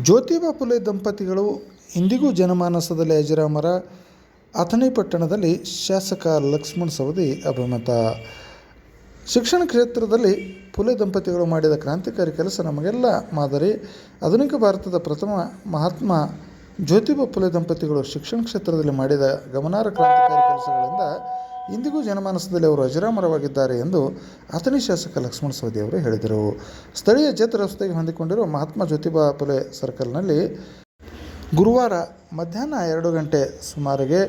ಜ್ಯೋತಿಬಾ ಫುಲೆ ದಂಪತಿಗಳು ಇಂದಿಗೂ ಜನಮಾನಸದಲ್ಲಿ ಅಜರಾಮರ ಅಥಣಿ ಪಟ್ಟಣದಲ್ಲಿ ಶಾಸಕ ಲಕ್ಷ್ಮಣ್ ಸವದಿ ಅಭಿಮತ ಶಿಕ್ಷಣ ಕ್ಷೇತ್ರದಲ್ಲಿ ಪುಲೆ ದಂಪತಿಗಳು ಮಾಡಿದ ಕ್ರಾಂತಿಕಾರಿ ಕೆಲಸ ನಮಗೆಲ್ಲ ಮಾದರಿ. ಆಧುನಿಕ ಭಾರತದ ಪ್ರಥಮ ಮಹಾತ್ಮ ಜ್ಯೋತಿಬಾ ಫುಲೆ ದಂಪತಿಗಳು ಶಿಕ್ಷಣ ಕ್ಷೇತ್ರದಲ್ಲಿ ಮಾಡಿದ ಗಮನಾರ್ಹ ಕ್ರಾಂತಿಕಾರಿ ಕೆಲಸಗಳಿಂದ ಇಂದಿಗೂ ಜನಮಾನಸದಲ್ಲಿ ಅವರು ಅಜರಾಮರವಾಗಿದ್ದಾರೆ ಎಂದು ಅಥಣಿ ಶಾಸಕ ಲಕ್ಷ್ಮಣ ಸವದಿ ಅವರು ಹೇಳಿದರು. ಸ್ಥಳೀಯ ಜತ್ ರಸ್ತೆಗೆ ಹೊಂದಿಕೊಂಡಿರುವ ಮಹಾತ್ಮ ಜ್ಯೋತಿಬಾ ಫುಲೆ ಸರ್ಕಲ್ನಲ್ಲಿ ಗುರುವಾರ ಮಧ್ಯಾಹ್ನ ಎರಡು ಗಂಟೆ ಸುಮಾರಿಗೆ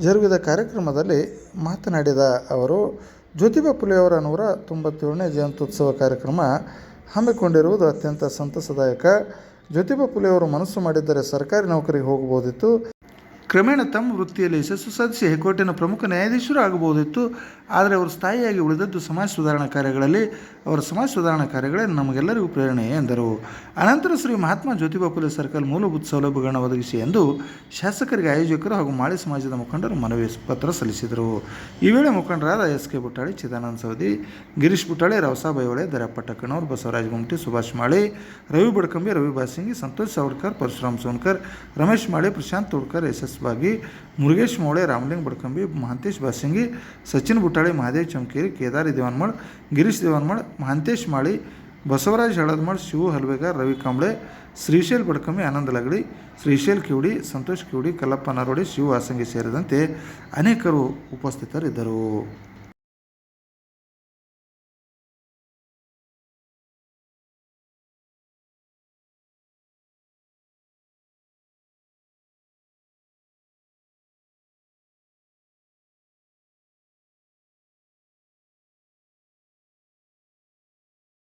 ಜರುಗಿದ ಕಾರ್ಯಕ್ರಮದಲ್ಲಿ ಮಾತನಾಡಿದ ಅವರು, ಜ್ಯೋತಿಬಾ ಫುಲೆಯವರ ನೂರ ತೊಂಬತ್ತೇಳನೇ ಜಯಂತ್ಯುತ್ಸವ ಕಾರ್ಯಕ್ರಮ ಹಮ್ಮಿಕೊಂಡಿರುವುದು ಅತ್ಯಂತ ಸಂತಸದಾಯಕ. ಜ್ಯೋತಿಬಾ ಫುಲೆಯವರು ಮನಸ್ಸು ಮಾಡಿದ್ದರೆ ಸರ್ಕಾರಿ ನೌಕರಿಗೆ ಹೋಗಬಹುದಿತ್ತು. ಕ್ರಮೇಣ ತಮ್ಮ ವೃತ್ತಿಯಲ್ಲಿ ಯಶಸ್ಸು ಸಾಧಿಸಿ ಹೈಕೋರ್ಟಿನ ಪ್ರಮುಖ ನ್ಯಾಯಾಧೀಶರು ಆಗಬಹುದಿತ್ತು. ಆದರೆ ಅವರು ಸ್ಥಾಯಿಯಾಗಿ ಉಳಿದದ್ದು ಸಮಾಜ ಸುಧಾರಣಾ ಕಾರ್ಯಗಳಲ್ಲಿ, ಅವರ ಸಮಾಜ ಸುಧಾರಣಾ ಕಾರ್ಯಗಳೇ ನಮಗೆಲ್ಲರಿಗೂ ಪ್ರೇರಣೆ ಎಂದರು. ಅನಂತರ ಶ್ರೀ ಮಹಾತ್ಮ ಜ್ಯೋತಿಬಾ ಫುಲೆ ಸರ್ಕಲ್ ಮೂಲಭೂತ ಸೌಲಭ್ಯಗಳನ್ನು ಒದಗಿಸಿ ಎಂದು ಶಾಸಕರಿಗೆ ಆಯೋಜಕರು ಹಾಗೂ ಮಾಳಿ ಸಮಾಜದ ಮುಖಂಡರು ಮನವಿ ಪತ್ರ ಸಲ್ಲಿಸಿದರು. ಈ ವೇಳೆ ಮುಖಂಡರಾದ S K Buttali, Chidanand Savadi, Girish Buttali Ravasa Baivale Daryappa Basavaraj Basavaraja Subhash Mali, Ravi Badkambi Ravi Basingi Santosh Savarkar Parashuram Sonkar, Ramesh Mali, Prashant Todkar S S Bagi Murugesh Moule, ರಾಮಲಿಂಗ್ Badkambi, Mahantesh Basangi Sachin Buttali, Mahadev Chamakeri, Kedari Devanmal, Girish Devanmal, Mahantesh Mali, Basavaraj ಹಳದ್ಮಳ್, Shivu ಹಲ್ವೇಗಾರ್, Ravi Kamble, Shrishail Badkambi, Ananda Lagadi, Shrishail Kivadi, Santosh Kivadi, Kallappa ನರೋಡಿ Shivu ಸೇರಿದಂತೆ ಅನೇಕರು ಉಪಸ್ಥಿತರಿದ್ದರು.